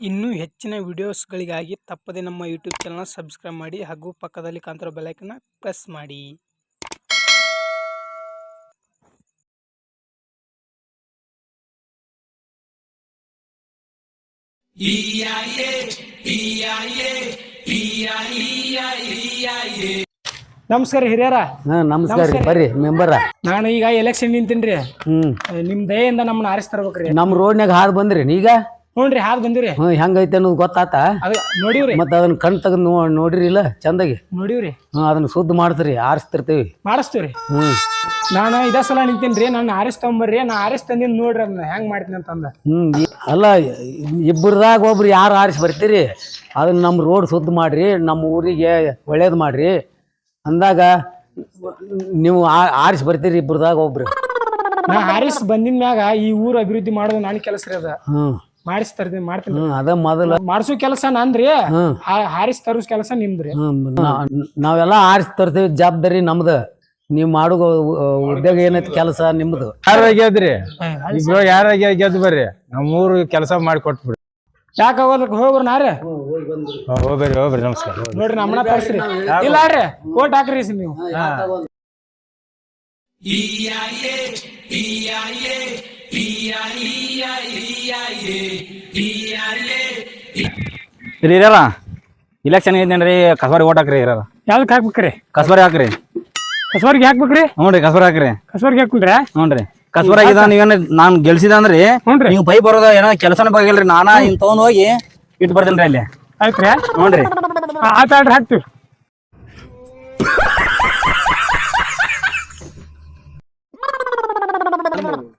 ಇನ್ನೂ ಹೆಚ್ಚಿನ ವಿಡಿಯೋಸ್ಗಳಿಗಾಗಿ ತಪ್ಪದೆ ನಮ್ಮ ಯೂಟ್ಯೂಬ್ ಚಾನಲ್ನ ಸಬ್ಸ್ಕ್ರೈಬ್ ಮಾಡಿ ಹಾಗೂ ಪಕ್ಕದಲ್ಲಿ ಕಾಂತರ ಬೆಲೈಕನ್ನ ಪ್ರೆಸ್ ಮಾಡಿ. ನಮಸ್ಕಾರ ಹಿರಿಯರ. ಹಾ ನಮಸ್ಕಾರ ರೀ. ಬರ್ರಿ ಮೆಂಬರ. ನಾನು ಈಗ ಎಲೆಕ್ಷನ್ ನಿಂತೀನ್ರಿ. ಹ್ಮ್. ನಿಮ್ ದಯೆಯಿಂದ ನಮ್ಮನ್ನ ಆರಿಸ್ ನಮ್ಮ ನಮ್ ರೋಡ್ನ್ಯಾಗ ಹಾದ್ ಬಂದ್ರಿ ಈಗ? ಹ್ಞೂನ್ರಿ ಹಾದ್ ಬಂದಿವ್ರಿ. ಹ್ಮ್ ಹೆಂಗೈತೆ ಅನ್ನೋದು ಗೊತ್ತಾತ. ಅದ ನೋಡಿವ್ರಿ. ಮತ್ತ ಅದನ್ನ ಕಣ್ ತೆಗೆದು ನೋ ನೋಡಿರಿ ಇಲ್ಲ ಚಂದಾಗಿ? ನೋಡಿವ್ರಿ. ಹ್ಮ್ ಅದನ್ನ ಶುದ್ಧ ಮಾಡ್ತೀರಿ ಆರಿಸ್ತಿರ್ತೀವಿ. ಮಾಡಿಸ್ತೀವ್ರಿ. ಹ್ಮ್. ನಾನು ಇದ ಸಲ ನಿಂತೀನ್ರಿ ನಾನು ಆರಿಸ್ ತಗೊಂಬರ್ರಿ ನಾ ಆರಿಸ್ ತಂದಿನ್ ನೋಡ್ರಿ ಅದನ್ನ ಹೆಂಗ್ ಮಾಡ್ತೀನಿ ಅಂತಂದ. ಹ್ಮ್ ಅಲ್ಲ ಇಬ್ಬರದಾಗ ಒಬ್ರು ಯಾರು ಆರಿಸಿ ಬರ್ತೀರಿ? ಅದನ್ನ ನಮ್ಮ ರೋಡ್ ಶುದ್ಧ ಮಾಡ್ರಿ ನಮ್ಮ ಊರಿಗೆ ಒಳ್ಳೇದು ಮಾಡ್ರಿ. ಅಂದಾಗ ನೀವು ಆ- ಆರಿಸಿ ಬರ್ತೀರಿ ಇಬ್ಬರದಾಗ ಒಬ್ರು. ನಾ ಆರಿಸ್ ಬಂದಿನ ಮ್ಯಾಗ ಈ ಊರು ಅಭಿವೃದ್ಧಿ ಮಾಡೋದು ನನ್ನ ಕೆಲಸ ರೀ ಅದ. ಹ್ಮ್. ಮಾಡಿಸ್ ತರ್ತೀನಿ ಮಾಡ್ತೀನಿ ಹ್ಮ್ ಅದ ಮೊದಲ ಮಾಡ್ಸೋ ಕೆಲಸ ನಂದ್ರಿ ಹ್ಮ್. ಹಾ- ಹಾರಿಸ್ ತರೋಸ್ ಕೆಲಸ ನಿಮ್ದ್ರಿ. ಹ್ಮ್ ನಾ- ನಾವೆಲ್ಲ ಆರಿಸಿ ತರ್ತೀವಿ ಜವಾಬ್ದಾರಿ ನಮ್ದ. ನೀವ್ ಮಾಡೋ ಉದ್ಯೋಗ ಏನೈತಿ ಕೆಲಸ ನಿಮ್ದು. ಯಾರ ಗೆದ್ರಿ ಇಬ್ರು ಯಾರ ಗೆದ್ದು ಬರ್ರಿ? ನಮ್ಮೂರು ಕೆಲಸ ಮಾಡಿ ಕೊಟ್ಬಿಡ್ರಿ ಯಾಕೆ ಹೋಗೋದಕ್ಕೆ ಹೋಗ್ರಿ ನಾರೇ ಹೋಗ್ರಿ ಹೋಗ್ರಿ ನಮಸ್ಕಾರ. ನೋಡ್ರಿ ನಮ್ಮನ್ನ ತರ್ಸ್ರಿ. ಇಲ್ಲ ರೀ ಓಟ್ ಹಾಕ್ರಿ ಸಿ ನೀವು. ಹಿರಿಯರ ಇಲೆಕ್ಷನ್ ಐತೇನ್ರಿ ಕಸಬಾರಿ ಓಟ್ ಹಾಕ್ರಿ ಇರಲ್ಲ ಯಾವ್ದಕ್ಕೆ ಹಾಕ್ಬೇಕ್ರಿ? ಕಸಬಾರಿ ಹಾಕ್ರಿ. ಕಸಬಾರಿಗೆ ಹಾಕ್ಬೇಕ್ರಿ? ಹ್ಞೂ ರೀ ಕಸಬಾರಿ ಹಾಕ್ರಿ. ಕಸಬಾರಿಗೆ ಹಾಕ್ಬಿಟ್ರೆ ಹ್ಞೂ ರೀ ಕಸಬಾರಿ ಆಗಿದ ನೀವೇನ್ ನಾನ್ ಗೆಲ್ಸಿದ ಅಂದ್ರಿ ಹ್ಞೂನ್ರಿ. ನೀವು ಪೈ ಬರೋದ ಏನೋ ಕೆಲಸನ ಬಗ್ಗೆ ನಾನಾ ಹಿಂಗ್ ತಗೊಂಡ್ ಹೋಗಿ ಇಟ್ಟು ಬರ್ತೀನಿ ಅಲ್ಲಿ. ಆಯ್ತ್ರಿ. ಹ್ಞೂ ರೀ ಆತಾಡ್ರಿ ಹಾಕ್ತಿವಿ.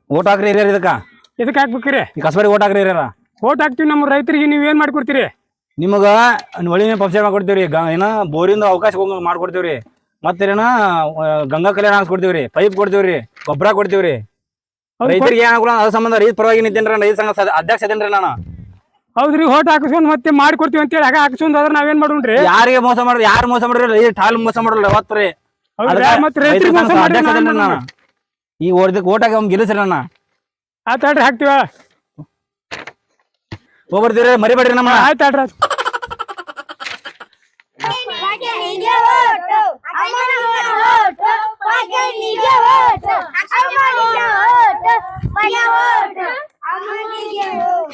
ಓಟ್ ಹಾಕ್ರಿ ಹಿರಿಯರ್ ಇದಕ್ಕ? ಇದಕ್ಕೆ ಹಾಕ್ಬೇಕ್ರಿ. ಈ ಕಸಬಾರಿ ಓಟ್ ಹಾಕ್ರಿ ಹಿರಿಯರ? ಓಟ್ ಹಾಕ್ತಿವಿ ನಮ್ಮ ರೈತರಿಗೆ ನೀವ್ ಏನ್ ಮಾಡ್ಕೊಡ್ತೀರಿ? ನಿಮಗ ಒಳ್ಳೆ ಪಂಪ್ಸೆಟ್ ಮಾಡ್ಕೊಡ್ತೀವ್ರಿ. ಏನ ಬೋರಿಂದ ಅವಕಾಶ ಮಾಡ್ಕೊಡ್ತೀವ್ರಿ. ಮತ್ತೇನ ಗಂಗಾ ಕಲ್ಯಾಣ ಹಾಕ್ಸ್ಕೊಡ್ತೀವ್ರಿ. ಪೈಪ್ ಕೊಡ್ತೀವ್ರಿ. ಗೊಬ್ಬರ ಕೊಡ್ತೀವ್ರಿ. ರೈತರಿಗೆ ಏನಾಗಲ್ಲ ಅದ್ರ ಸಂಬಂಧ ರೈತ ಪರವಾಗಿ ನಿಂತೇನ್ರಿ ರೈತ ಸಂಘ ಅಧ್ಯಕ್ಷ ಅದೇನ್ರಿ ನಾನು. ಹೌದ್ರಿ ಓಟ್ ಹಾಕಿಸ್ಕೊಂಡ್ ಮತ್ತೆ ಮಾಡ್ಕೊಡ್ತೀವಿ ಅಂತೇಳಿ ಹೇಳಿ ಹಾಕಿಸ್ಕೊಂಡ್ ಅದ್ರ ನಾವೇನ್ ಮಾಡೋಣ್ರಿ? ಯಾರಿಗೆ ಮೋಸ ಮಾಡ್ರಿ ಯಾರು ಮೋಸ ಮಾಡ್ರಿ? ರೈತ ಮೋಸ ಮಾಡ್ರಿ ಅವತ್ತು ರೀ. ಮತ್ತೆ ರೈತರಿಗೆ ರೈತರ ಮೋಸ ಮಾಡ್ರಿ ನಾನು. ಮಾಡೋಣ? ಈ ಓಡ್ದಕ್ಕೆ ಓಟಾಗ ಅವ್ನ್ ಗೆಲ್ಲಿಸ್ರಿ ಆಯ್ತು ಆತಾಡ್ರಿ ಹಾಕ್ತಿವ. ಹೋಗ್ಬರ್ತೀರಿ ಮರಿಬೇಡ್ರಿ ನಮ್ಮ ಆಯ್ತು ಓಟು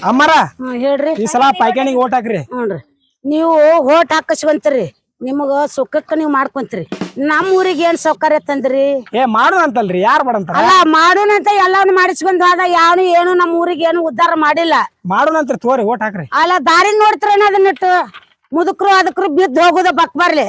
ಅಮ್ಮರ ಹ್ಮ್ ಹೇಳ್ರಿ. ಈ ಸಲ ಪೈಕಾಣಿಗೆ ಓಟ್ ಹಾಕ್ರಿ. ರೀ ನೀವು ಓಟ್ ಹಾಕಿಸ್ಕೊಂತೀರಿ. ನಿಮಗೆ ಸುಖಕ್ಕೆ ನೀವು ಮಾಡ್ಕೊಂತೀರಿ. ನಮ್ಮ ಊರಿಗೆ ಏನ್ ಸೌಕರ್ಯ ತಂದ್ರಿ? ಏ ಮಾಡು ಅಂತಲ್ರಿ ಯಾರು ಮಾಡಂತಾರ? ಅಲ್ಲ ಮಾಡೋಣಂತ ಎಲ್ಲಾನು ಮಾಡಿಸ್ಕೊಂಡ್ ಹೋದ ಯಾವನು ಏನು ನಮ್ಮ ಊರಿಗೆ ಏನು ಉದ್ಧಾರ ಮಾಡಿಲ್ಲ. ಮಾಡೋಣಂತ್ರಿ ತೋರಿ ಓಟ್ ಹಾಕ್ರಿ. ಅಲ್ಲ ದಾರಿ ನೋಡ್ತಿರೇನ ಅದನ್ನಿಟ್ಟು ಮುದುಕ್ರು ಅದಕ್ರು ಬಿದ್ದು ಹೋಗುದ ಬಕ್ ಬರ್ಲಿ.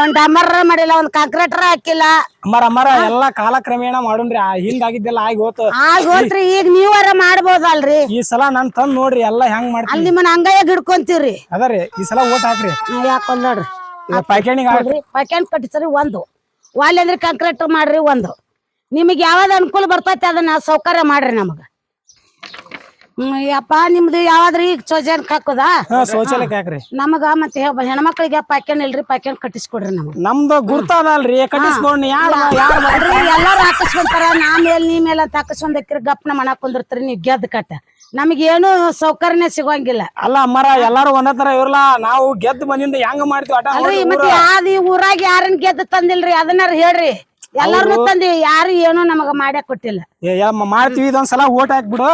ಒಂದ್ ಡಮರ್ ಮಾಡಿಲ್ಲ ಒಂದ್ ಕಾಂಕ್ರೀಟರ್ ಹಾಕಿಲ್ಲ. ಅಮ್ಮರ ಅಮ್ಮರ ಎಲ್ಲಾ ಕಾಲಕ್ರಮೇಣ ಮಾಡೋಣ್ರಿ ಆ ಹಿಂದಾಗಿದ್ದೆಲ್ಲ ಆಗಿ ಹೋತು. ಆಗ ಹೋತ್ರಿ ಈಗ ನೀವ್ ಮಾಡ್ಬೋದಲ್ರಿ. ಈ ಸಲ ನಾನ್ ತಂದ್ ನೋಡ್ರಿ ಎಲ್ಲಾ ಹೆಂಗ್ ಮಾಡ್ತೀನಿ. ಅಲ್ಲಿ ನಿಮ್ಮನ್ನ ಅಂಗಾಯ ಹಿಡ್ಕೊಂತೀವ್ರಿ. ಅದರಿ ಈ ಸಲ ಓಟ್ ಹಾಕ್ರಿ. ಯಾಕೊಂದ್ ನೋಡ್ರಿ. ನೋಡ್ರಿ ಪ್ಯಾಕೆಟ್ ಕಟ್ಟಿಸ್ರಿ ಒಂದು. ವಾಲ್ ಅಂದ್ರೆ ಕಾಂಕ್ರೀಟ್ ಮಾಡ್ರಿ ಒಂದು. ನಿಮಗೆ ಯಾವ್ದು ಅನುಕೂಲ ಬರ್ತೈತಿ ಅದನ್ನ ಸೌಕರ್ಯ ಮಾಡ್ರಿ ನಮಗ. ಹ್ಮ್ ಯಪ್ಪ ನಿಮ್ದು ಯಾವ್ದ್ರಿ? ಈಗ ಹಾಕೋದಾ? ಶೌಚಾಲಯಕ್ಕೆ ಹಾಕ್ರಿ. ನಮಗ ಮತ್ತೆ ಹೆ- ಹೆಣ್ಮಕ್ಳಿಗೆ ಪ್ಯಾಕೆಟ್ ಇಲ್ರಿ ಪ್ಯಾಕೆಟ್ ಕಟ್ಟಿಸ್ಕೊಡ್ರಿ ನಮಗ. ನಮ್ದು ಗುರ್ತದಲ್ರಿ ಕಟ್ಟಿಸ್ಕೊಂಡು ಯಾರು ಯಾರು ನೋಡ್ರಿ ಎಲ್ಲಾರು ಹಾಕಿಸ್ಕೊಂತಾರ ನಾ ಮೇಲ್ ನೀ ಮೇಲೆ ಅಂತ ಹಾಕಿಸ್ಕೊಂಡ್ರಿ ಗಪ್ನ ಮನ ಕುಂದಿರ್ತೀರಿ ನೀವ್ ಗೆದ್ದ ಕಟ್ಟ. ನಮಗೇನು ಸೌಕರ್ಯ ಸಿಗೋಂಗಿಲ್ಲ. ಅಲ್ಲ ಅಮ್ಮರ ಎಲ್ಲಾರು ಒಂದೇ ತರ ಇರಲ್ಲ ನಾವು ಗೆದ್ದು ಬಂದಿಂದ ಹೆಂಗ್ ಮಾಡ್ತೀವಿ ಆಟ ಅಲ್ರಿ ಮತ್ತೆ ಯಾವ್ದು ಈ ಊರಾಗ ಯಾರನ್ ಗೆದ್ದು ತಂದಿಲ್ರಿ ಅದನ್ನಾರ ಹೇಳ್ರಿ. ಎಲ್ಲಾರ್ನು ತಂದಿ ಯಾರು ಏನು ನಮಗ ಮಾಡ್ಯಾಕ ಕೊಟ್ಟಿಲ್ಲ. ಮಾಡ್ತೀವಿ ಇದೊಂದ್ಸಲ ಓಟ್ ಹಾಕ್ಬಿಡು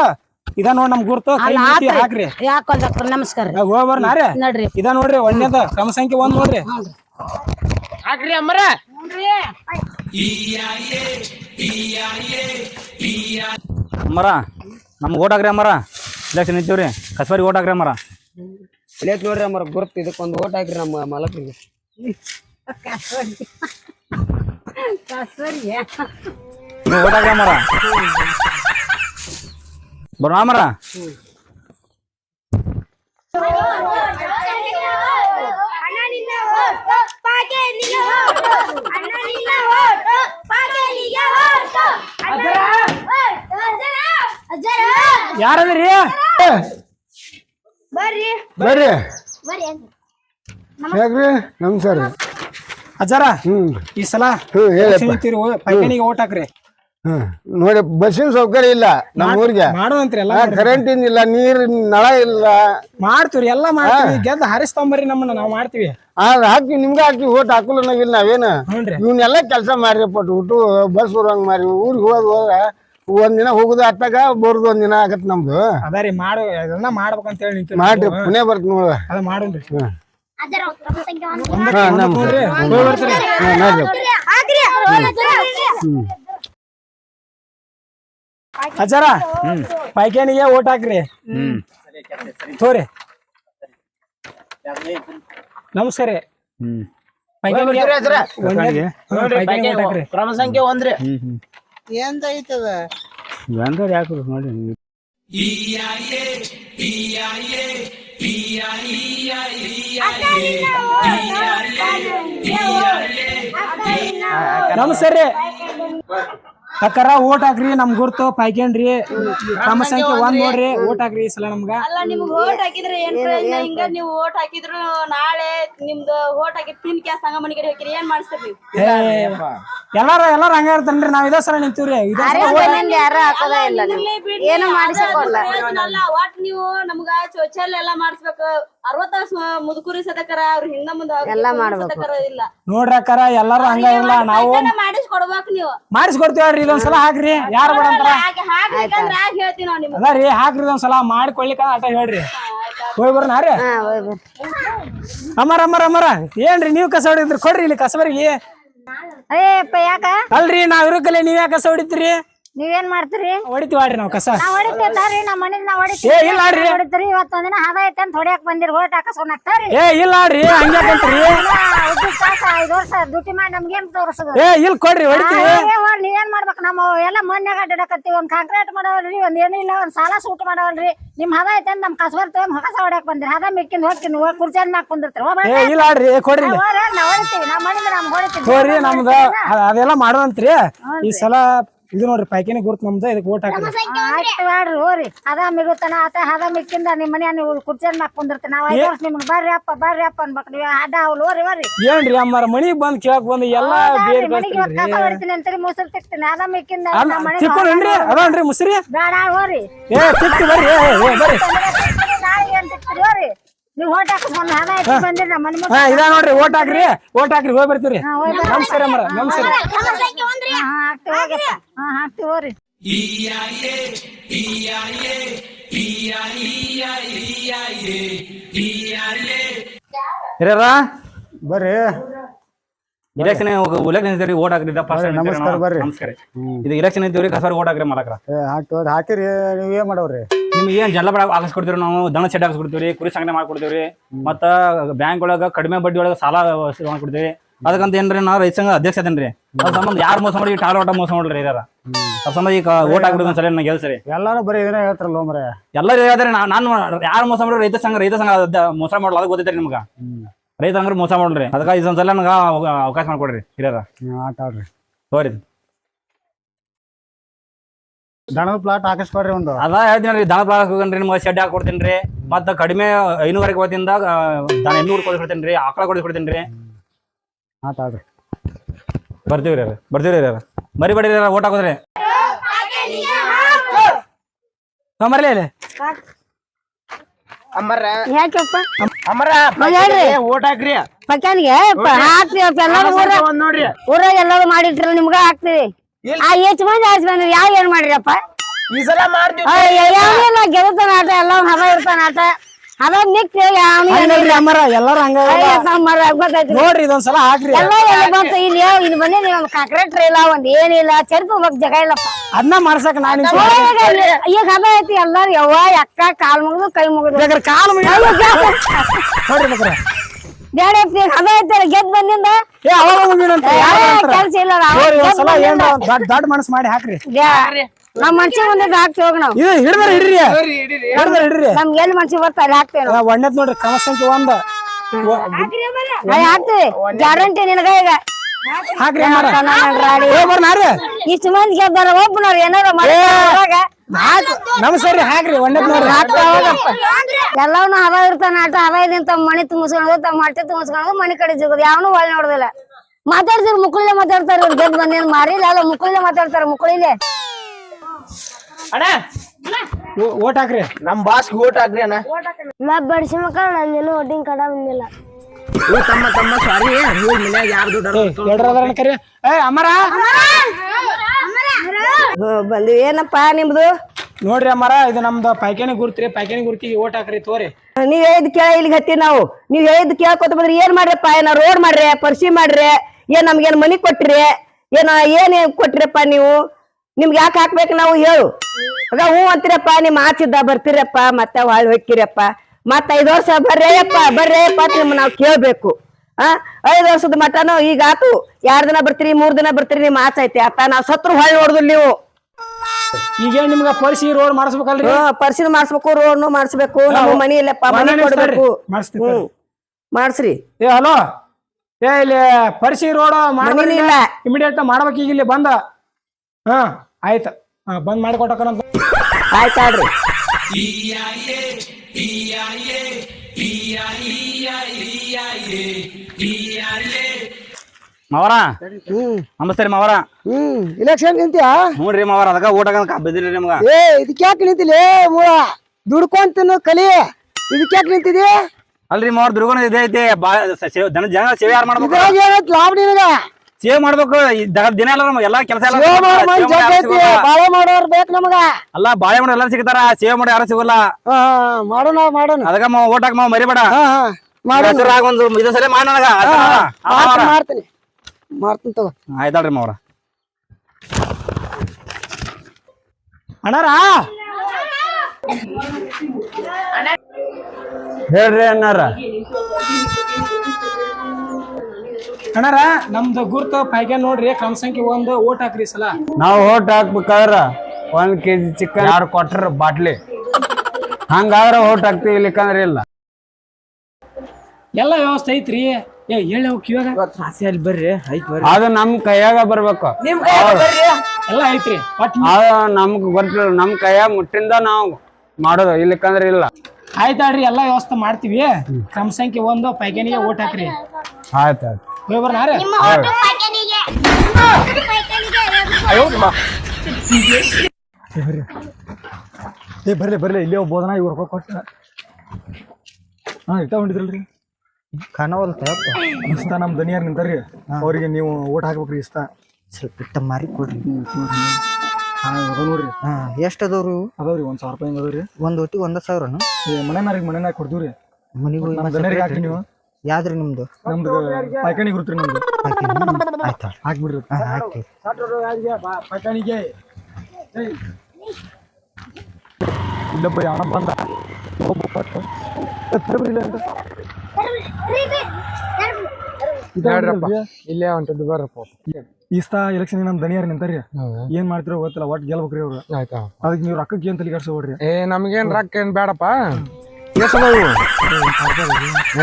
ಇದ ನೋಡ್ ನಮ್ ಗುರ್ತು ಕೈ ಅಲ್ಲ ಮುಟ್ಟಿ ಆತ್ರಿ. ಹಾಕ್ರಿ. ನಮಸ್ಕಾರ ರೀ. ಹೋಗ್ಬರ್ ನಾರೇ ನಡ್ರಿ. ಇದ ನೋಡ್ರಿ ಒಳ್ಳೇದ ಕ್ರಮ ಸಂಖ್ಯೆ ಒಂದ್ ನೋಡ್ರಿ. ಹಾಕ್ರಿ ಅಮ್ಮರ. ಅಮ್ಮರ ನಮ್ಗೆ ಓಟ್ ಹಾಕ್ರಿ ಅಮ್ಮರ. ಇಲೆಕ್ಷನ್ ನಿಂತೀವ್ರಿ. ಕಸಬಾರಿ ಓಟ್ ಹಾಕ್ರಿ ಅಮ್ಮರ. ಪ್ಲೇಟ್ ನೋಡ್ರಿ ಅಮ್ಮರ ಗುರುತು ಇದಕ್ಕೊಂದು ಓಟ್ ಹಾಕ್ರಿ ನಮ್ಮ ಮಲಕ್ರಿಗೆ. ನೀವು ಓಟ್ ಹಾಕ್ರಿ ಅಮ್ಮರ. ಬರೋಣ ಅಮ್ಮರ. ಅಣ್ಣ ನಿನ್ನ ಓಟು ಪಗನಿಗೆ ಓಟು ಅಣ್ಣ ನಿನ್ನ ಓಟು ಪಗನಿಗೆ ಓಟು ಅಜ್ಜರ ಅಜ್ಜರ ಅಜ್ಜರ ಯಾರದ್ರಿ? ಬರ್ರಿ. ಬರ್ರಿ. ಬರ್ರಿ ಯಾಕ್ರಿ ನಮಸ್ಕಾರ. ಅಜ್ಜಾರ ಹ್ಮ್. ಈ ಸಲ ಹ್ಮ್ ಹೇಳಪ್ಪ ಪೈಕಾಣಿಗೆ ಓಟ್ ಹಾಕ್ರಿ. ನೋಡಿ ಬಸ್ಸಿನ ಸೌಕರ್ಯ ಇಲ್ಲ ನಮ್ಮ ಊರಿಗೆ. ಮಾಡೋದಂತ್ರಿ ಎಲ್ಲ ಕರೆಂಟ್ ಇಲ್ಲ ನೀರ್ ನಳ ಇಲ್ಲ. ಮಾಡ್ತೀವ್ರಿ ಎಲ್ಲ ಮಾಡ್ತೀವಿ. ಗೆದ್ದು ಹಾರಿಸ್ತಂಬರ್ರಿ ನಮ್ಮನ್ನ ನಾವು ಮಾಡ್ತೀವಿ. ಆದ್ರೆ ಹಾಕಿ ನಿಮ್ಗೆ ಹಾಕಿ ಓಟ್ ಹಾಕಲ್ಲ ನಾವಿಲ್ಲ ನಾವೇನು? ಹ್ಞೂನ್ರಿ. ಇವನ್ನೆಲ್ಲ ಕೆಲಸ ಮಾಡ್ರಿ ಪಟ್ಟು ಊಟ ಬಸ್ ಬರುವಂಗ್ ಮಾಡಿ ಊರಿಗೆ ಹೋದ್ ಹೋದ್ರ ಒಂದ್ ದಿನ ಹೋಗುದು ಅತ್ತಾಗ ಬರುದು ಒಂದಿನ ದಿನ ಆಗತ್ ನಮ್ದು. ಅದ ರೀ ಮಾಡು ಅದನ್ನ ಮಾಡ್ಬೇಕಂತ ಹೇಳಿ ಮಾಡ್ರಿ ಪುಣೆ ಬರ್ತ ನೋಡ. ಅದ ಮಾಡೋಣ್ರಿ. ಪೈಕೇನಿಗೆ ಓಟ್ ಹಾಕ್ರಿ. ತೋರಿ. ನಮಸ್ಕಾರ ರೀ. ಪೈಕೇನಿಗೆ ಕ್ರಮ ಸಂಖ್ಯೆ ಒಂದ್ರಿ. ಬಂದವ್ರು ಯಾಕೆ ನೋಡಿ ನಮಸ್ಕಾರ ರೀ ಅಕ್ಕಾರ ಓಟ್ ಹಾಕ್ರಿ ನಮ್ ಗುರ್ತು ಪಾಯ್ಕೇನ್ರಿ ನಮ್ಮ ಸಂಖ್ಯೆ ಒಂದ್ ನೋಡ್ರಿ ಓಟ್ ಹಾಕ್ರಿ ಈ ಸಲ ನಮ್ಗ. ಅಲ್ಲ ನಿಮ್ಗ್ ಓಟ್ ಹಾಕಿದ್ರೆ ಏನ್ ಪ್ರಯೋಜನ? ಹಿಂಗ ನೀವು ಓಟ್ ಹಾಕಿದ್ರು ನಾಳೆ ನಿಮ್ದು ಓಟ್ ಹಾಕಿ ತಿನ್ ಕ್ಯಾಸ್ ಹಂಗ ಮನಿಗಡೆ ಹಾಕಿರಿ ಏನ್ ಮಾಡಿಸ್ತೀರಿ ನೀವು ಎಲ್ಲಾರ ಎಲ್ಲಾರ ಹಂಗ ಇರ್ತಾನ್ರಿ ನಾವ್ ಇದೇ ಸಲ ನಿಂತೀವ್ರಿ. ಇದೇ ಸಲ vote ಹಾಕಿ- ಯಾರು ಹಾಕೋದೇ ಇಲ್ಲ ಇರ್ಲಿ ಏನು ಅದು ಮಾಡಿಸಕೋಲ್ಲ ಒಟ್ ನೀವು ನಮ್ಗ ಶೌಚಾಲಯ ಎಲ್ಲಾ ಮಾಡಿಸ್ಬೇಕು. ಅರವತ್ತ ವರ್ಷ ಮುದುಕುರಿ ಸದಕರ ಅವ್ರ ಹಿಂದ ಮುಂದ ಎಲ್ಲಾ ಮಾಡ್ಬೇಕು. ಸದಕರ ಇಲ್ಲ. ನೋಡ್ರಿ ಅಕ್ಕಾರ ಎಲ್ಲಾರು ಹಂಗ ಇಲ್ಲ ನಾವು ನೀವು. ಇದೊಂದ್ಸಲ ಹಾಕ್ರಿ. ಯಾರು ಬೇಡ ಅಂತಾರ ಹಾಗೆ ಹಾಕ್ಬೇಕಂದ್ರ ಹಾಗೆ ಹೇಳ್ತೀವಿ ನಾವು ನಿಮ್ಗೆ. ಅದ ರೀ ಹಾಕ್ರಿ ಇದೊಂದ್ಸಲ ಮಾಡಿಕೊಳ್ಳಿಕ್ಕ ಆಟ ಹೇಳ್ರಿ. ಹೋಗಿ ಬರೋಣ ರೀ? ಹಾ ಹೋಯ್ ಬರ್ರಿ. ಅಮರ ಅಮರ ಅಮರ ಏನ್ರಿ ನೀವು ಕಸ ಹೊಡಿದ್ರಿ? ಕೊಡ್ರಿ ಇಲ್ಲಿ ಕಸಬರಿಗೆ ಅಯ್ಯಪ್ಪ ಯಾಕ? ಅಲ್ರಿ ನಾವ್ ಇರೋಕಲ್ಲೇ ನೀವ್ ಯಾಕೆ ಕಸ ಹೊಡಿತೀರಿ? ನೀವೇನ್ ಮಾಡ್ತೀರಿ? ಹೊಡಿತೀವಿ ಆಡ್ರಿ ನಾವು ಕಸ. ನಾವ್ ಹೊಡಿತೀವಿ ನಮ್ ಮನೇಲಿ ನಾವ್ ಏ ಇಲ್ಲ ಆಡ್ರಿ. ಹೊಡಿತೀರಿ ಇವತ್ತೊಂದಿನ ಹದ ಐತೆ ಅಂತ ಹೊಡಿಯಕ್ ಬಂದಿರಿ ಓಟ್ ಹಾಕಸ್ಕೊಂಡ್ ಹಾಕ್ತಾರಿ ಏ ಇಲ್ಲ ಆಡ್ರಿ ಹಂಗ್ಯಾಕಂತ್ರಿ ಐದು ವರ್ಷ ಡ್ಯೂಟಿ ಮಾಡಿ ನಮ್ಗೇನ್ ತೋರಿಸೋದು? ಏ ಇಲ್ಲಿ ಕೊಡ್ರಿ ಹೊಡಿತೀವಿ. ನೀವೇನ್ ಮಾಡ್ಬೇಕು? ನಮ್ಮ ಎಲ್ಲ ಮನ್ಯಾಗ ಅಡ್ಡಾಡಕತ್ತೀವಿ ಒಂದ್ ಕಾಂಕ್ರೀಟ್ ಮಾಡವಲ್ರಿ ಒಂದ್ ಏನಿಲ್ಲ ಒಂದ್ ಸಾಲ ಸೂಟ್ ಮಾಡವಲ್ರಿ. ನಿಮ್ ಹದ ಐತೆ ಅಂತ ನಮ್ ಕಸಬರ್ ಬರ್ತೇವೆ ಹೊಸ ಹೊಡ್ಯಾಕ್ ಬಂದ್ರಿ. ಹದ ಮಿಕ್ಕಿಂದ ಹೋಗ್ತೀನಿ ಹೋಗಿ ಕುರ್ಚಾನ್ ಮ್ಯಾಕ್ ಕುಂದಿರ್ತೀರಿ. ಹೋಗ್ಬೇಡ ಏ ಇಲ್ಲ ಆಡ್ರಿ ಏ ಕೊಡ್ರಿ. ಇಲ್ಲಿ ನಾವ್ ಹೊಡಿತೀವಿ ನಾವ್ ಮನಿಗೆ ನಮ್ ಹೊಡಿತೀವಿ ಹೋರಿ ನಮ್ದ ಅ- ಅದೆಲ್ಲ ಮಾಡೋದಂತ್ರಿ. ಈ ಸಲ ಇದು ನೋಡ್ರಿ ಪೈಕಿನ ಗುರುತ್ ನಮ್ದು ಇದಕ್ಕೆ ಓಟ್ ಹಾಕಿ ಆಯ್ತು ಮಾಡ್ರಿ ಹೋರಿ ಅದಾ ಮಿಗುತ್ತಾನ ಆತ ಹದ ಮಿಕ್ಕಿಂದ ನಿಮ್ ಮನ್ಯಾಗ ನೀವು ಕುರ್ಚಿಯನ್ ಮ್ಯಾಕ್ ಕುಂದಿರ್ತೀನಿ ನಾವು ಐದು ವರ್ಷ ನಿಮ್ಗೆ ಬರ್ರಿ ಅಪ್ಪ ಬರ್ರಿ ಅಪ್ಪ ಅನ್ಬೇಕು ನೀವು ಅಡ್ಡ ಅವ್ಲು ಹೋರಿ ಹೋರಿ ಏನ್ರಿ ಅಮ್ಮಾರ ಮನಿಗ್ ಬಂದ್ ಕೇಳಕ್ ಬಂದ್ ಎಲ್ಲಾ ಬೇರೆ ಮನಿಗೆ ಇವತ್ತು ಕಸ ಹೊಡಿತೀನಿ ಅಂತೀರಿ ಮುಸುರು ತಿಕ್ತೀನಿ ಅದ ಮಿಕ್ಕಿಂದ ನಮ್ಮ ಮನೆಗೆ ತಿಕ್ಕೊಂಡ್ರಿ ಅದಾನ್ರಿ ಮುಸ್ರಿ ಬೇಡ ಹೋರಿ ಏ ತಿಕ್ತಿ ಬರ್ರಿ ಏ, ಏ, ಬರ್ರಿ ನಾಳೆ ಏನ್ ತಿಕ್ತೀರಿ ಹೋರಿ ನೀವು ಓಟ್ ಹಾಕಿಸ್ಕೊಂಡು ಹದ ಐತಿ ಬಂದಿರಿ ನಮ್ಮ ಮನೆ ಹಾ. ಇದಾ ನೋಡ್ರಿ ಓಟ್ ಹಾಕ್ರಿ ಓಟ್ ಹಾಕ್ರಿ ಹೋಗಿ ಬರ್ತೀವ್ರಿ. ನಮಸ್ಕಾರ ಮರ ನಮಸ್ಕಾರ. ಹಿರಿಯರ? ಬರ್ರಿ. ಇಲೆಕ್ಷನ್ ಇಲೆಕ್ಷನ್ ಐತ್ರಿ ಓಟ್ ಹಾಕ್ರಿ ನಮಸ್ಕಾರ ಬರ್ರಿ. ನಮಸ್ಕಾರ. ಇದು ಇಲೆಕ್ಷನ್ ಇದ್ದೀವ್ರಿ ಕಸಾರ ಓಟ್ ಹಾಕ್ರಿ ಮಾಡಕ್ರ ಹಾಕ್ತವ್ರಿ ಹಾಕಿರಿ ನೀವ್ ಏನ್ ಮಾಡವ್ರಿ? ನಿಮ್ಗೆ ಏನ್ ಜಲ್ಲ ಬಡ ಹಾಕಿಸ್ಕೊಡ್ತೀವಿ ನಾವು? ದನ ಸೆಟ್ ಹಾಕಿಸ್ಕೊಡ್ತೀವಿ ಕುರಿ ಸಂಗ್ರಹ ಮಾಡ್ಕೊಡ್ತೀವಿ ಮತ್ತ ಬ್ಯಾಂಕ್ ಒಳಗ ಕಡಿಮೆ ಬಡ್ಡಿ ಒಳಗ ಸಾಲ ಮಾಡ್ಕೊಡ್ತೀವಿ ಅದಕ್ಕಂತ ಏನ್ರಿ ನಾ ರೈತ ಸಂಘ ಅಧ್ಯಕ್ಷ ಅದೇನ್ರಿ. ಅದ್ರ ಸಂಬಂಧ ಯಾರು ಮೋಸ ಮಾಡಿ ಟಾರ್ ಓಟ ಮೋಸ ಮಾಡ್ರಿ ಇದಾರ ಅದ್ರ ಸಂಬಂಧ ಈಗ ಓಟ್ ಹಾಕ್ಬಿಡುದು ಒಂದ್ಸಲ ನಂಗೆ ಗೆಲ್ಸರಿ ಎಲ್ಲಾರು ಬರೀ ಇದನ್ನ ಹೇಳ್ತಾರಲ್ಲ ಮರ ಎಲ್ಲರೂ ಹೇಳಿದ್ರೆ ನಾನು ಯಾರು ಮೋಸ ಮಾಡಿ ರೈತ ಸಂಘ ರೈತ ಸಂಘ ಮೋಸ ಮಾಡಲ್ಲ ಅದು ಗೊತ್ತೈತ್ರಿ ನಿಮ್ಗ. ರೈತ ಅಂದ್ರೆ ಮೋಸ ಮಾಡ್ರಿ ಅದಕ್ಕೆ ಇದೊಂದ್ಸಲ ನಂಗೆ ಅವಕಾಶ ಮಾಡ್ಕೊಡ್ರಿ ಹಿರಿಯರ. ಆಟ ಆಡ್ರಿ ತೋರಿ ದನದ ಪ್ಲಾಟ್ ಹಾಕಿಸ್ಕೊಡ್ರಿ ಒಂದು. ಅದ ಹೇಳ್ತೀನಿ ದನ ಪ್ಲಾಟ್ ಹೋಗನ್ರಿ ನಿಮ್ಗೆ ಶೆಡ್ ಹಾಕೊಡ್ತೀನಿ ರೀ ಮತ್ತೆ ಕಡಿಮೆ ಐನೂರಕ್ಕೆ ಹೋದಿಂದ ದಾನ ಎನ್ನೂರು ಕೊಡಿಸ್ಕೊಡ್ತೀನಿ ರೀ ಆಕಳ ಕೊಡಿಸ್ಕೊಡ್ತೀನಿ ರೀ ಆಟ ಆಡ್ರಿ ಬರ್ತೀವಿ ರೀ ಬರ್ತೀವಿ ರೀ ಮರಿಬೇಡಿ ರೀ ಓಟ್ ಹಾಕೋದ್ರಿ. ಇಲ್ಲಿ ಅಮ್ಮರ ಯಾಕಪ್ಪ? ಅಮ್ಮರ ಹೇಳ್ರಿ. ಓಟ್ ಹಾಕ್ರಿ. ಪಕ್ಕಾನಿಗೆ ಹಾಕ್ತಿವಪ್ಪ ಎಲ್ಲಾರು ಊರ ನೋಡ್ರಿ. ಊರಾಗ ಎಲ್ಲಾರು ಮಾಡಿಟ್ರಲ್ಲ ನಿಮ್ಗ ಹಾಕ್ತಿವಿ. ಆ ಹೆಚ್ಚು ಮಂದಿ ಆಯ್ತು ಬಂದ್ರಿ? ಯಾವ ಏನ್ ಮಾಡ್ರಿಯಪ್ಪ ಈ ಸಲ ಮಾಡ್ತೀವಿ. ಗೆಲ್ತಾನ ಆಟ ಎಲ್ಲ ಹರ ಇರ್ತಾನ ಆಟ ಹಂಗಲ್ರಿ ಅಮ್ಮಾರ ಎಲ್ಲಾರು ಹಂಗ ಗೊತ್ತಾಯ್ತು ನೋಡ್ರಿ ಇದೊಂದ್ಸಲ ಹಾಕ್ರಿ. ಎಲ್ಲ ಎಲ್ಲಿ ಬಂತು? ಇಲ್ಲಿ ಯಾವ ಇಲ್ಲಿ ಬಂದಿ ಒಂದ್ ಕಾಕ್ರೇಟ್ರ್ ಇಲ್ಲ ಒಂದ್ ಏನಿಲ್ಲ. ಚರ್ತು ಹೋಗಕ್ ಜಾಗ ಇಲ್ಲಪ್ಪ. ಅದನ್ನ ಮಾಡ್ಸಕ್ ನಾನು ಈಗ ಐತಿ ಎಲ್ಲಾರು. ಯವ್ವ ಅಕ್ಕ ಕಾಲ್ ಮುಗಿದು ಕೈ ಮುಗಿದು. ಕಾಲು ನೋಡ್ರಿ ಬೇಕ್ರ ಬೇಡ ಈಗ ಹದ ಐತಿ ಗೆದ್ ಬಂದಿಂದ. ಏ ಕೆಲ್ಸ ಇಲ್ಲ ನೋಡ್ರಿ ಒಂದ್ಸಲ ಏನ್ ದೊಡ್ಡ ದೊಡ್ಡ ಮನಸ್ ಮಾಡಿ ಹಾಕ್ರಿ. ನಮ್ ಮನ್ಸಿಗೆ ಬಂದಿದ್ದು ಹಾಕ್ತಿವಿ ಹೋಗ್ ನಾವು. ಇದು ಹಿಡ್ದಾರ ಹಿಡ್ರಿ. ಹಿಡ್ದಾರ ಹಿಡ್ರಿ. ನಮ್ಗೆ ಎಲ್ಲಿ ಮನ್ಸಿಗೆ ಬರ್ತಾರೆ ಹಾಕ್ತೇವೆ ನಾವು. ಒಂದೇದ್ ನೋಡ್ರಿ ಕ್ರಮ ಸಂಖ್ಯೆ ಒಂದ್. ಅಯ್ಯ, ಹಾಕ್ತಿವಿ ಗ್ಯಾರಂಟಿ ನಿನಗ ಈಗ. ಹಾಕ್ರಿ. ಬರ್ರಿ ಇಷ್ಟು ಮಂದಿ ಗೆದ್ದಾರ ಒಬ್ಬನವ್ರು ಏನಾರ ಮಾಡಿ ಹಾಕ್ ನಮಸ್ಕಾರ ಹಾಕ್ರಿ ಒಂದೇದ್ ನೋಡ್ರಿ. ಎಲ್ಲವನ್ನೂ ಹದ ಇರ್ತಾನ ಆಟ ಹದ ಮನಿ ಮನೆ ತುಂಬಿಸ್ಕೊಳೋದು ತಮ್ಮ ಹೊಟ್ಟೆ ತುಂಬಿಸ್ಕೊಳೋದು ಮನೆ ಕಡೆ ಜಗದು. ಯಾವನು ಒಳ್ಳೆ ನೋಡುದಿಲ್ಲ. ಮಾತಾಡ್ತಿರ್ ಮುಕ್ಕಳಿಲೆ ಮಾತಾಡ್ತಾರ ಇವ್ರು. ಗೆದ್ದು ಬಂದೇನ್ ಮಾರಿಲ್ಲ. ಅಲ್ಲ ಮುಕ್ಕಳಿಲೆ ಮಾತಾಡ್ತಾರ ಮುಕ್ಕಳಿಲೆ ಅಣ್ಣ. ಓಟ್ ಹಾಕ್ರಿ. ನಮ್ ಬಾಸ್ಗೆ ಓಟ್ ಹಾಕ್ರಿ ಅಣ್ಣ. ನಾ ಬಡಿಸಿ ಮಕ್ಕಳು ನಂದೇನು ಒಟ್ಟಿಂಗ್ ಕಡ ಬಂದಿಲ್ಲ. ಓ ತಮ್ಮ ತಮ್ಮ ಸಾರಿ ಹೋಗಿ ಮನ್ಯಾಗ ಯಾರು ದುಡ್ಡು ಎರಡರ ಕರಿ. ಏ ಅಮರ ಬಂದು ಏನಪ್ಪಾ ನಿಮ್ದು? ನೋಡ್ರಿ ಅಮ್ಮರ ಇದು ನಮ್ದು ಪೈಖಾನಿ ಗುರ್ತ್ರಿ ಪೈಕಾನಿ ಗುರ್ತಿಗೆ ಓಟ್ ಹಾಕ್ರಿ ತೋರಿ. ನೀವ್ ಹೇಳಿದ್ ಕೇಳ ಇಲ್ಲಿ ಹತ್ತಿ ನಾವು. ನೀವ್ ಹೇಳಿದ್ ಕೇಳ್ಕೊತ ಬಂದ್ರಿ. ಏನ್ ಮಾಡ್ರಪ್ಪ ಏನ ರೋಡ್ ಮಾಡ್ರಿ? ಪರ್ಸಿ ಮಾಡ್ರಿ? ಏನ್ ನಮ್ಗೇನ್ ಮನಿ ಕೊಟ್ರಿ? ಏನ ಏನ್ ಕೊಟ್ರಿಪ್ಪ ನೀವು? ನಿಮ್ಗೆ ಯಾಕೆ ಹಾಕ್ಬೇಕು ನಾವು ಹೇಳು. ಆಗ ಹ್ಞೂ ಅಂತೀರಪ್ಪ ನಿಮ್ಮ ಆಚಿದ್ದ ಬರ್ತೀರಪ್ಪ ಮತ್ತೆ ಹಾಳು ಹೊಕ್ಕಿರಪ್ಪ. ಮತ್ತೆ ಐದು ವರ್ಷ ಬರ್ರೇಯಪ್ಪ ಬರ್ರೇಯಪ್ಪ ಅಂತ ನಿಮ್ಮ ನಾವು ಕೇಳ್ಬೇಕು. ಆ? ಐದು ವರ್ಷದ ಮಟನು ಈಗ ಆತು. ಎರಡು ದಿನ ಬರ್ತೀರಿ ಮೂರ್ ದಿನ ಬರ್ತೀರಿ ನಿಮ್ಮ ಆಚೆ ಐತಿ. ಅತ್ತ ನಾವ್ ಸತ್ರು ಹೊಳ್ಳಿ ಹೊಡ್ದು ನೀವು. ಈಗೇನ್ ನಿಮ್ಗ ಪರಿಸಿ ರೋಡ್ ಮಾಡಿಸ್ಬೇಕಲ್ರಿ? ಪರಿಸಿದ್ ಮಾಡಿಸ್ಬೇಕು ರೋಡ್ ರೋಡ್ನು ಮಾಡಿಸ್ಬೇಕು ನಮ್ಮ ಮನಿ ಇಲ್ಲಪ್ಪ ಮನಿ ಕೊಡ್ಬೇಕು. ಮಾಡಿಸ್ರಿ ಹ್ಮ್. ಮಾಡ್ಸ್ರಿ. ಏ ಹಲೋ. ಏ ಇಲ್ಲಿ ಪರಿಸಿ ರೋಡ್ ಇಲ್ಲ. ಇಮಿಡಿಯೇಟ್ ಮಾಡ್ಬೇಕು ಈಗ ಇಲ್ಲಿ ಬಂದ. ಹಾ ಆಯ್ತ. ಹಾ ಬಂದ್ ಮಾಡಿ ಕೊಟ್ಟಕನಂತ ಆಡ್ರಿ. ಮಾವರ? ನಮಸ್ತೆ ರೀ ಮಾವರ. ಹ್ಮ್ ಇಲೆಕ್ಷನ್ ನಿಂತ್ಯಾ? ನೋಡ್ರಿ ಮಾವರ ಅದಕ್ಕ ಹಾಕಂತ ಬಿದ್ದಿಲ್ಲ ನಿಮ್ಗ. ಏ ಇದಕ್ಕೆ ಯಾಕೆ ನಿಂತಿಲ್ಲ ಮೂಳ ದುಡ್ಕೊಂಡ್ ತಿನ್ನು ಕಲಿ. ಇದಕ್ಕೆ ಯಾಕೆ ನಿಂತಿದಿ ಅಲ್ರಿ ಮಾವರ್ ದುರ್ಗನ ಇದೆ ಐತಿ. ಬಾ ಸ- ಸೇವೆ- ಜನ ಜನ ಸೇವೆ ಯಾರು ಮಾಡ್ಬೇಕು? ಇದ್ರಾಗ ಏನೈತ್ ಲಾಭ ನಿನಗ? ಸೇವ್ ಮಾಡ್ಬೇಕು. ಈ ದ- ದಿನ ಎಲ್ಲ ನಮ್ಗೆ ಎಲ್ಲಾ ಕೆಲಸ ಎಲ್ಲ ಮಾಡೋ ಮಂದಿ ಮಾಡಿ ಯಾರು ಬಾಳೆ ಮಾಡೋರ್ ಬೇಕು ನಮಗ. ಅಲ್ಲ ಬಾಳೆಹಣ್ಣು ಎಲ್ಲ ಸಿಗ್ತಾರ ಸೇವ್ ಮಾಡಿ ಯಾರು ಸಿಗಲ್ಲ. ಹಾ ಮಾಡೋಣ ಮಾಡೋಣ. ಅದಕ್ಕ ಮಾವ ಓಟ್ ಹಾಕಿ ಮಾವ ಮರಿಬೇಡ. ಹಾ ಹಾ ಮಾಡೋಣ. ಹೆಸರಾಗ ಒಂದು ಇದು ಸರಿ ಮಾಡಿ ನನಗ. ಮಾಡ್ತೀನಿ ಮಾಡ್ತೀನಿ. ಮಾಡ್ತೀನಿ ತಗೋ. ಆಯ್ತಾಳ್ರಿ ಮಾವರ. ಅಣ್ಣಾರ? ಹೇಳ್ರಿ ಅನ್ನಾರ ಅಣ್ಣಾರ ನಮ್ದು ಗುರ್ತು ಪೈಖಾನ್ ನೋಡ್ರಿ ಕ್ರಮ ಸಂಖ್ಯೆ ಒಂದು ಓಟ್ ಹಾಕ್ರಿ ಈ ಸಲ. ನಾವು ಓಟ್ ಹಾಕ್ಬೇಕಾದ್ರ ಒಂದ್ ಕೆಜಿ ಚಿಕನ್ ಯಾರು ಕೊಟ್ರ ಬಾಟ್ಲಿ? ಹಂಗಾದ್ರ ಓಟ್ ಹಾಕ್ತಿವಿ ಇಲ್ಲಿಕಂದ್ರ ಇಲ್ಲ. ಎಲ್ಲ ವ್ಯವಸ್ಥೆ ಐತ್ರಿ. ಏ ಹೇಳಿ ಹೋಗಿ ಕಿವಾಗ ಅಲ್ಲಿ ಬರ್ರಿ ಐತ್ ಬರ್ರಿ. ಅದು ನಮ್ ಕೈಯಾಗ ಬರ್ಬೇಕು. ಎಲ್ಲ ಐತ್ರಿ. ಒಟ್ ಅದು ನಮ್ಗ್ ಗೊತ್ತಿಲ್ಲ ನಮ್ ಕೈಯಾಗ ಮುಟ್ಟಿಂದ ನಾವು ಮಾಡೋದು ಇಲ್ಲಿಕಂದ್ರ ಇಲ್ಲ. ಆಯ್ತಾಡ್ರಿ ಎಲ್ಲ ವ್ಯವಸ್ಥೆ ಮಾಡ್ತೀವಿ. ಕ್ರಮ ಸಂಖ್ಯೆ ಒಂದು ಪೈಖಾನಿಗೆ ಓಟ್ ಹಾಕ್ರಿ. ಆಯ್ತು ಆಯ್ತು. ಹೋಗಿ ಬರ್ನಾರೆ ನಿಮ್ಮ ನಿಮ್ಮ ಪೈಖಾನಿಗೆ ಏ ಬರ್ಲಿ ಬರ್ಲಿ. ಇಲ್ಲೇ ಹೋಗ್ಬೋದ ಇವ್ರ ರೊಕ್ಕ ಕೊಟ್ಟ. ಹಾ ಇಟ್ಟ ಹೊಂಟಿದ್ರಲ್ರಿ. ಇಸ್ತ ನಮ್ ದನಿಯಾರ್ ನಿಂತಾರ್ರಿ. ಅವ್ರಿಗೆ ನೀವು ಓಟ್ ಹಾಕ್ಬೇಕ್ರಿ ಇಸ್ತ ಸ್ವಲ್ಪ ಇಟ್ಟ ಮಾರಿ ಕೊಡ್ರಿ. ಹಾಂ ನೋಡ್ರಿ. ಹಾ ಎಷ್ಟ್ ಅದಾವ್ರಿ? ಅದಾವ್ರಿ ಒಂದ್ ಸಾವಿರ ರೂಪಾಯಿ ಹಿಂಗ್ ಅದಾವ್ರಿ. ಒಂದ್ ಒಟ್ಟಿ ಒಂದ ಸಾವಿರನು? ಮನೆನಾರಿಗೆ ಮನೆನಾಗ ಕೊಡ್ತೀವ್ರಿ. ಮನೆಗೆ ನೀವು. ಯಾವ್ದ್ರಿ ನಿಮ್ದು? ನಮ್ದು ಪೈಖಾನಿ ಗುರುತ್ರಿ ನಮ್ದು. ಆಯ್ತಾ ಹಾಕ್ಬಿಡ್ರಿ ಹಾ ಇಲ್ಲಪ್ಪ ಬಂದ. ಇಲ್ಲ ಹೊಂಟಿದ್ದು ಬರ್ರಪ್ಪ ಎಲೆಕ್ಷನ್ ನಮ್ ದನಿಯಾರ್ ನಿಂತಾರಿ ಏನ್ ಮಾಡ್ತಿರೋ ಗೊತ್ತಿಲ್ಲ ಒಟ್ಟು ಗೆಲ್ಬೇಕ್ರಿ ಅವ್ರು. ಆಯ್ತಾ? ಅದಕ್ಕೆ ನೀವು ರೊಕ್ಕಕ್ಕೆ ಏನ್ ತಲೆ ಕೆಡ್ಸೋಡ್ರಿ ಏ ನಮ್ಗೇನ್ ರೊಕ್ಕ ಏನ್ ಬೇಡಪ್ಪ?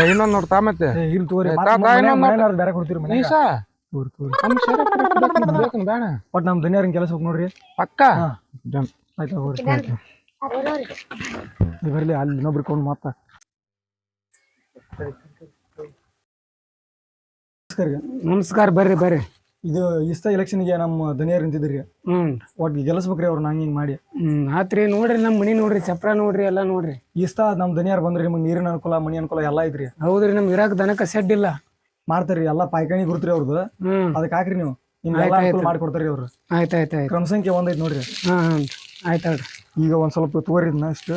ಇನ್ನೊಂದ್ ನೋಡ್ತಾ ಮತ್ತೆ ಏ ಇರ್ಲಿ ತಗೋರಿ ಏ, ಮತ್ತ್ ತಾ- ತಾ ಇನ್ನೊಂದ್ ಮನೆಯವ್ರು ಬೇರೆ ಕೊಡ್ತೀರಿ ಮನೆ ನಮ್ ಬೇಕನ್ ಬೇಡ. ಕೆಲಸ ಹೋಗಿ ನೋಡ್ರಿ. ಪಕ್ಕ. ಜಮ್. ಆಯ್ತಾ ಹೋಗ್ರಿ ನೀವ್ ಬರ್ಲಿ ಅಲ್ಲಿ ಇನ್ನೊಬ್ರು ಕೊಂಡು ಮಾತ. ನಮಸ್ಕಾರ ನಮಸ್ಕಾರ ಬರ್ರಿ ಬರ್ರಿ. ಇದು ಇಷ್ಟ ಎಲೆಕ್ಷನ್ಗೆ ನಮ್ಮ ದನಿಯರ್ ನಿಂತಿದ್ರಿ ಹ್ಮ್. ಒಟ್ಟು ಗೆಲ್ಲಿಸ್ಬೇಕ್ರಿ ಅವ್ರು ನಂಗೆ ಹಿಂಗ್ ಮಾಡಿ. ಹ್ಮ್ ಆತ್ರಿ ನೋಡ್ರಿ ನಮ್ ಮನಿ ನೋಡ್ರಿ ಚಪ್ರ ನೋಡ್ರಿ ಎಲ್ಲಾ ನೋಡ್ರಿ. ಇಷ್ಟ ನಮ್ ದನಿಯರ್ ಬಂದ್ರಿ ನಿಮ್ಗೆ ನೀರಿನ ಅನುಕೂಲ ಮನಿ ಅನುಕೂಲ ಎಲ್ಲ ಐತ್ರಿ. ಹೌದ್ರಿ ನಮ್ ಇರಾಕ್ ದನಕ ಸೆಡ್ ಇಲ್ಲ. ಮಾಡ್ತಾರ್ರಿ ಎಲ್ಲಾ ಪಾಯ್ಕಣಿ ಗುರುತ್ರಿ ಅವ್ರದ್ದು ಹ್ಮ್. ಅದಕ್ಕೆ ಹಾಕ್ರಿ ನೀವು. ಎಲ್ಲ ಅನುಕೂಲ ಮಾಡ್ಕೊಡ್ತಾರಿ ಅವ್ರು. ಆಯ್ತ್ ಆಯ್ತ್ ಆಯ್ತ್. ಕ್ರಮ ಸಂಖ್ಯೆ ಒಂದೈತ್ ನೋಡ್ರಿ. ಹಾ ಹಾ ಆಯ್ತಾಳ್ರಿ ಈಗ ಒಂದ್ ಸ್ವಲ್ಪ ತಗೋರಿ ಅಷ್ಟು.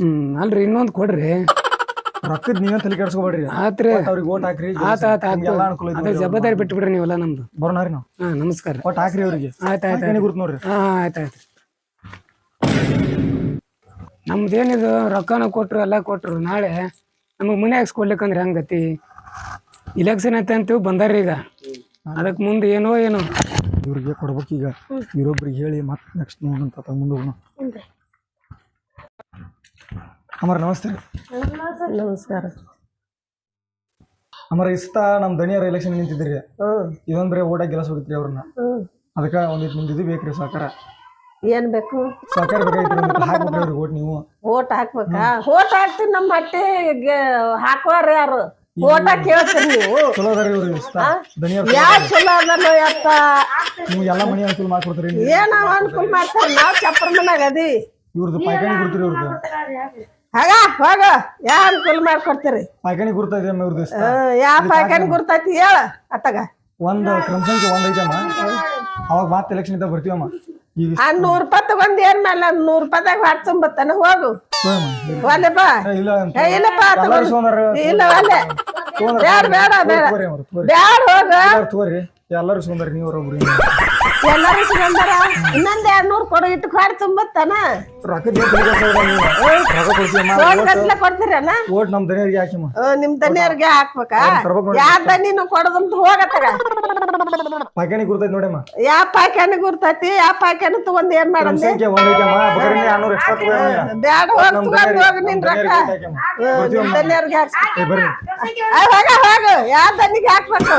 ಹ್ಮ್ ಅಲ್ರಿ ಇನ್ನೊಂದ್ ಕೊಡ್ರಿ. ರೊಕ್ಕದ್ ನೀವೇ ತಲೆ ಕೆಡ್ಸ್ಕೊಬೇಡ್ರಿ. ಆತ್ರಿ. ಅವ್ರಿಗೆ ಓಟ್ ಹಾಕ್ರಿ ಆತ ಆತ ಎಲ್ಲ ಅನುಕೂಲ ಅದೇ ಜವಾಬ್ದಾರಿ ಬಿಟ್ಟು ಬಿಡ್ರಿ ನೀವೆಲ್ಲ ನಮ್ದು. ಬರೋಣಾರಿ ನಾವು. ಹಾ ನಮಸ್ಕಾರ. ಓಟ್ ಹಾಕ್ರಿ ಅವ್ರಿಗೆ. ಆಯ್ತು ಆಯ್ತು ಗುರುತು ನೋಡ್ರಿ. ಹಾ ಆಯ್ತು ನಮ್ದು ನಮ್ದೇನಿದು ರೊಕ್ಕನ ಕೊಟ್ರು ಎಲ್ಲ ಕೊಟ್ರು. ನಾಳೆ ನಮಗೆ ಮನೆ ಹಾಕ್ಸ್ಕೊಡ್ಲಿಕ್ಕಂದ್ರೆ ಹಂಗತಿ ಇಲೆಕ್ಷನ್ ಐತೆ ಅಂತೀವಿ ಬಂದಾರ್ರಿ ಈಗ. ಅದಕ್ಕೆ ಮುಂದೆ ಏನೋ ಏನೋ. ಇವ್ರಿಗೆ ಕೊಡ್ಬೇಕು ಈಗ. ಇವ್ರೊಬ್ರಿಗೆ ಹೇಳಿ ಮತ್ತೆ ನೆಕ್ಸ್ಟ್ ನೋಡಂತ ಮುಂದೆ ಹೋಗೋಣ. ಅಮರ ನಮಸ್ತೆ. ನಮಸ್ಕಾರ. ಅಮರ ಇಷ್ಟ ನಮ್ ದನಿಯರ ಎಲೆಕ್ಷನ್ ನಿಂತಿದ್ರಿ ಇದೊಂದ್ ಬರೀ ಓಟಾಗಿ ಗೆಲ್ಲಿಸ್ಬೇಕ್ರಿ ಅವ್ರನ್ನ. ಅದಕ್ಕ ಒಂದಿಟ್ಟು ಇದು ಬೇಕ್ರಿ ಸಹಕಾರ. ಏನ್ ಬೇಕು? ಸಹಕಾರ ಬೇಕಾಗಿತ್ತು ಒಂದಿಟ್ಟು ಹಾಕ್ಬೇಕ್ರಿ ಅವ್ರಿಗೆ ಓಟ್ ನೀವು. ಓಟ್ ಹಾಕ್ಬೇಕಾ? ಓಟ್ ಹಾಕ್ತೀನಿ ನಮ್ಮ ಹಟ್ಟಿ ಹಾಕೋರ್ ಯಾರು? ಓಟ ಕೇಳ್ತೀರಿ ನೀವು. ಚಲೋ ಅದಾರಿ ಇವ್ರು ಇಷ್ಟ. ದನಿಯರ್ ಯಾ ಚಲೋ ಅದಲ್ಲ ಯಪ್ಪ. ನೀವು ಎಲ್ಲ ಮನಿ ಅನುಕೂಲ ಮಾಡ್ಕೊಡ್ತೀರಿ ಏನ್ ಅನುಕೂಲ ಮಾಡ್ತಾರ? ನಾವ್ ಚಪ್ರ ಮನ್ಯಾಗ ಅದಿ. ಇವ್ರದ್ದು ಪೈಕಾಣಿ ಕೊಡ್ತೀರಿ ಇವ್ರದ್ದು ಹಾಗ ಹೋಗ. ಯಾ ಅನುಕೂಲ ಮಾಡ್ಕೊಡ್ತೀರಿ? ಪಾಯ್ಕಾನಿ ಗುರ್ತೈತಿ ಅಮ್ಮ ಇವ್ರದ್ದು ಯಾವ ಯಾ ಪಾಯ್ಕಾನಿ ಗುರ್ತೈತಿ ಹೇಳ ಅತ್ತಗ. ಒಂದು ಕ್ರಮ ಸಂಖ್ಯೆ ಒಂದ್ ಐತಮ್ಮ. ಅವಾಗ ಮತ್ತೆ ಎಲೆಕ್ಷನ್ ಇದ್ದಾಗ ಬರ್ತೀವಮ್ಮ? ಈಗ ಆ ನೂರ್ ರೂಪಾಯಿ ತಗೊಂಡ್ ಏನ್ ಮೇಲೆ ನೂರ್ ರೂಪಾಯಿದಾಗ ವಾಟ್ಸಪ್ ಬತ್ತಾನ ಹೋಗು ಒಲ್ಲೆ ಬಾ. ಇಲ್ಲ ಏ, ಇಲ್ಲಪ್ಪ ಎಲ್ಲಾರು ತಗೊಂಡ್ ಇಲ್ಲ ಒಲ್ಲೆ ಬೇಡ ಬೇಡ ಬೇಡ ಹೋಗ. ಎಲ್ಲಾರು ತಗೋರಿ. ಎಲ್ಲಾರು ಸೋಂದಾರಿ ನೀವು ಒಬ್ರು ಎಲ್ಲಾರು ಸಿಗಂದಾರ? ಇನ್ನೊಂದ್ ಎರಡ್ ನೂರ್ ಕೊಡು ಇಟ್ಟು ಕಾಡ್ ತುಂಬತ್ತಾನ? ರೊಕ್ಕ ಗಟ್ಲೆ ಕೊಡ್ತೀರನ ಓಟ್ ನಮ್ ದನಿಯರಿಗೆ ಹಾಕಿಮ್ಮ ನಿಮ್ ದನಿಯರ್ಗೆ ಹಾಕ್ಬೇಕಾ. ಯಾ ದನಿನು ಕೊಡದಂತ ಹೋಗತ್ತಗ? ಗುರ್ತೈತಿ ನೋಡಮ್ಮ ಯಾ ಪಾಕ್ಯಾನ ಗುರ್ತೈತಿ? ಯಾ ಪಾಯ್ಕಾನಿ ತಗೊಂಡ್ ಏನ್ ಮಾಡಂದಿ? ಸಂಖ್ಯೆ ಒಂದ್ ಐತಮ್ಮ ಬೇಕಾದ್ರೆ ಎರಡ್ನೂರು ಎಕ್ಸ್ಟ್ರಾ ತಗೋಯಮ್ಮ ಬ್ಯಾಡ ಹೋಗ್ ನಮ್ ತಗೊಂಡ್ ಹೋಗ್ ನಿನ್ ರೊಕ್ಕ. ಬರ್ತೀವಮ್ಮ. ನಿಮ್ ದನಿಯರ್ಗೆ ಹೋಗ ಹೋಗ. ಯಾ ದನಿಗೆ ಹಾಕ್ಬೇಕು?